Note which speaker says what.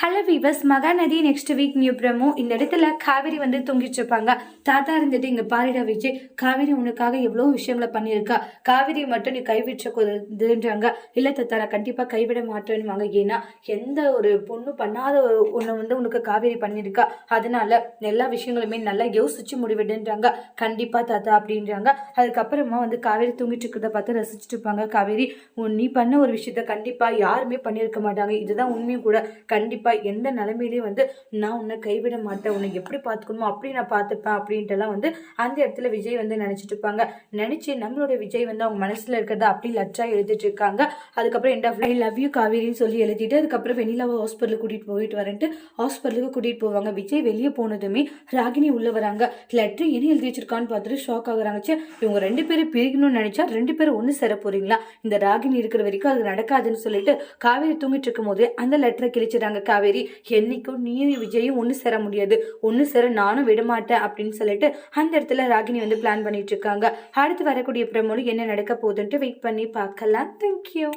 Speaker 1: Hello viewers Mahanadhi next week new promo. இந்த இடத்துல காவேரி வந்து தூங்கிட்டு இருப்பாங்க. தாத்தா இருந்துட்டு இங்க பாரிடா விஜய் காவேரி உனக்காக எவ்வளோ விஷயங்களை பண்ணியிருக்கா? காவேரி மட்டும் நீ கைவிட்டதுன்றாங்க இல்லை தாத்தா நான் கண்டிப்பாக கைவிட மாட்டேன்னுவாங்க. ஏன்னா எந்த ஒரு பொண்ணு பண்ணாத ஒரு ஒன்று வந்து உனக்கு காவேரி பண்ணியிருக்கா? அதனால எல்லா விஷயங்களுமே நல்லா யோசிச்சு முடிவிடுன்றாங்க. கண்டிப்பாக தாத்தா அப்படின்றாங்க. அதுக்கப்புறமா வந்து காவேரி தூங்கிட்டு இருக்கிறத பார்த்து ரசிச்சுட்டு இருப்பாங்க. காவேரி நீ பண்ண ஒரு விஷயத்த கண்டிப்பாக யாருமே பண்ணியிருக்க மாட்டாங்க. இதுதான் உண்மையும் கூட. கண்டிப்பாக எந்த நிலைமையிலையும் வந்து நான் உன்னை கைவிட மாட்டேன் உன்னை எப்படி பார்த்துக்கணுமோ அப்படி நான் பார்த்துப்பேன் அப்படின்ட்டுலாம் வந்து அந்த இடத்துல விஜய் வந்து நினச்சிட்டு இருப்பாங்க. நினச்சி நம்மளோட விஜய் வந்து அவங்க மனசில் இருக்கிறத அப்படி லட்சா எழுதிட்டு இருக்காங்க. அதுக்கப்புறம் end of I love you காவேரின்னு சொல்லி எழுதிட்டு அதுக்கப்புறம் வெண்ணிலாவை ஹாஸ்பிட்டலுக்கு கூட்டிகிட்டு போயிட்டு வரேன்ட்டு ஹாஸ்பிட்டலுக்கு கூட்டிகிட்டு போவாங்க. விஜய் வெளியே போனதுமே ராகினி உள்ளே வராங்க. லெட்ரு என்ன எழுதி வச்சிருக்கான்னு பார்த்துட்டு ஷாக் ஆகுறாங்க. ச்சே, இவங்க ரெண்டு பேரும் பிரிக்கணும்னு நினச்சா ரெண்டு பேரும் ஒன்று சேர போகிறீங்களா இந்த ராகினி இருக்கிற வரைக்கும் அது நடக்காதுன்னு சொல்லிட்டு காவேரி தூங்கிட்டு இருக்கும் போது அந்த லெட்டரை கிழிச்சிடுறாங்க. காவேரி என்னைக்கும் நீ விஜயும் ஒன்று சேர முடியாது. ஒன்று சேர நானும் விடமாட்டேன் அப்படின்னு சொல்லிட்டு அந்த இடத்துல ராகினி வந்து பிளான் பண்ணிட்டு இருக்காங்க. அடுத்து வரக்கூடிய பிரமோலி என்ன நடக்க போகுதுன்ட்டு வெயிட் பண்ணி பார்க்கலாம். தேங்க்யூ